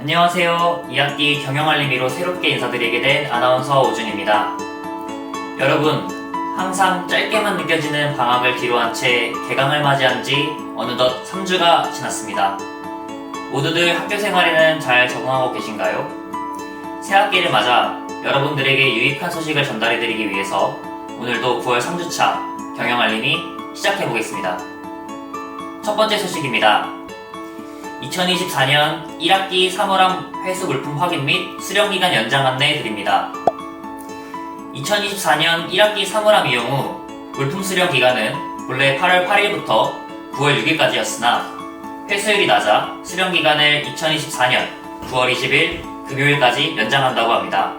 안녕하세요. 2학기 경영알림이로 새롭게 인사드리게 된 아나운서 오준입니다. 여러분, 항상 짧게만 느껴지는 방학을 뒤로한 채 개강을 맞이한 지 어느덧 3주가 지났습니다. 모두들 학교 생활에는 잘 적응하고 계신가요? 새 학기를 맞아 여러분들에게 유익한 소식을 전달해드리기 위해서 오늘도 9월 3주차 경영알림이 시작해보겠습니다. 첫 번째 소식입니다. 2024년 1학기 3월함 회수 물품 확인 및 수령 기간 연장 안내 드립니다. 2024년 1학기 3월함 이용 후 물품 수령 기간은 본래 8월 8일부터 9월 6일까지였으나 회수율이 낮아 수령 기간을 2024년 9월 20일 금요일까지 연장한다고 합니다.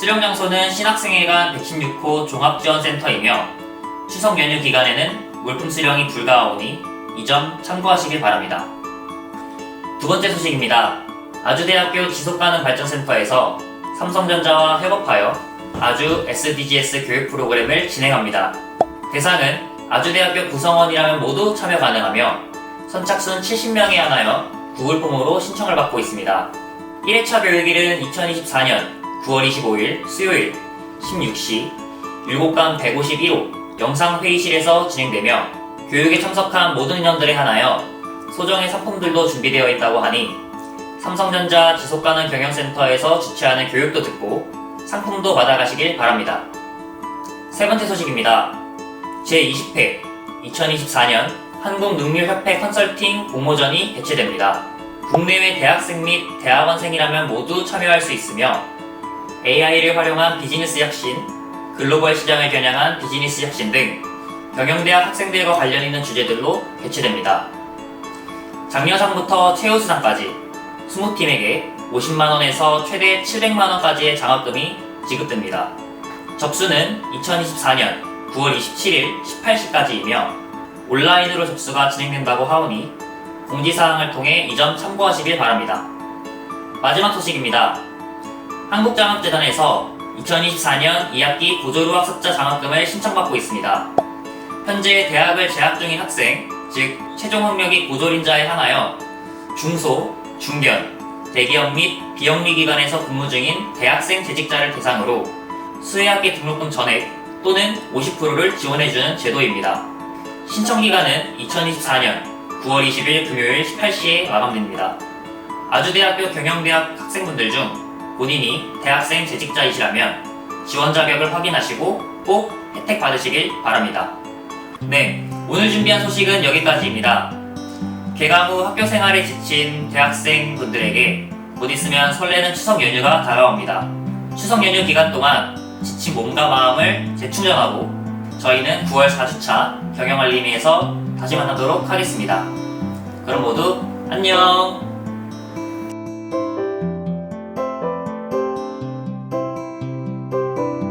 수령 장소는 신학생회관 116호 종합지원센터이며 추석 연휴 기간에는 물품 수령이 불가하오니 이 점 참고하시길 바랍니다. 두 번째 소식입니다. 아주대학교 지속가능 발전센터에서 삼성전자와 협업하여 아주 SDGs 교육 프로그램을 진행합니다. 대상은 아주대학교 구성원이라면 모두 참여 가능하며 선착순 70명에 한하여 구글 폼으로 신청을 받고 있습니다. 1회차 교육일은 2024년 9월 25일 수요일 16시 7간 151호 영상회의실에서 진행되며 교육에 참석한 모든 인원들에 한하여 소정의 상품들도 준비되어 있다고 하니 삼성전자 지속가능 경영센터에서 주최하는 교육도 듣고 상품도 받아가시길 바랍니다. 세 번째 소식입니다. 제20회 2024년 한국능률협회 컨설팅 공모전이 개최됩니다. 국내외 대학생 및 대학원생이라면 모두 참여할 수 있으며 AI를 활용한 비즈니스 혁신, 글로벌 시장을 겨냥한 비즈니스 혁신 등 경영대학 학생들과 관련 있는 주제들로 개최됩니다. 장려상부터 최우수상까지 20팀에게 50만원에서 최대 700만원까지의 장학금이 지급됩니다. 접수는 2024년 9월 27일 18시까지이며 온라인으로 접수가 진행된다고 하오니 공지사항을 통해 이 점 참고하시길 바랍니다. 마지막 소식입니다. 한국장학재단에서 2024년 2학기 고졸 학습자 장학금을 신청받고 있습니다. 현재 대학을 재학 중인 학생, 즉 최종 학력이 고졸인자에 한하여 중소, 중견, 대기업 및 비영리 기관에서 근무 중인 대학생 재직자를 대상으로 수혜학기 등록금 전액 또는 50%를 지원해주는 제도입니다. 신청 기간은 2024년 9월 20일 금요일 18시에 마감됩니다. 아주대학교 경영대학 학생분들 중 본인이 대학생 재직자이시라면 지원 자격을 확인하시고 꼭 혜택 받으시길 바랍니다. 네, 오늘 준비한 소식은 여기까지입니다. 개강 후 학교 생활에 지친 대학생 분들에게 곧 있으면 설레는 추석 연휴가 다가옵니다. 추석 연휴 기간 동안 지친 몸과 마음을 재충전하고 저희는 9월 4주차 경영알림이에서 다시 만나도록 하겠습니다. 그럼 모두 안녕!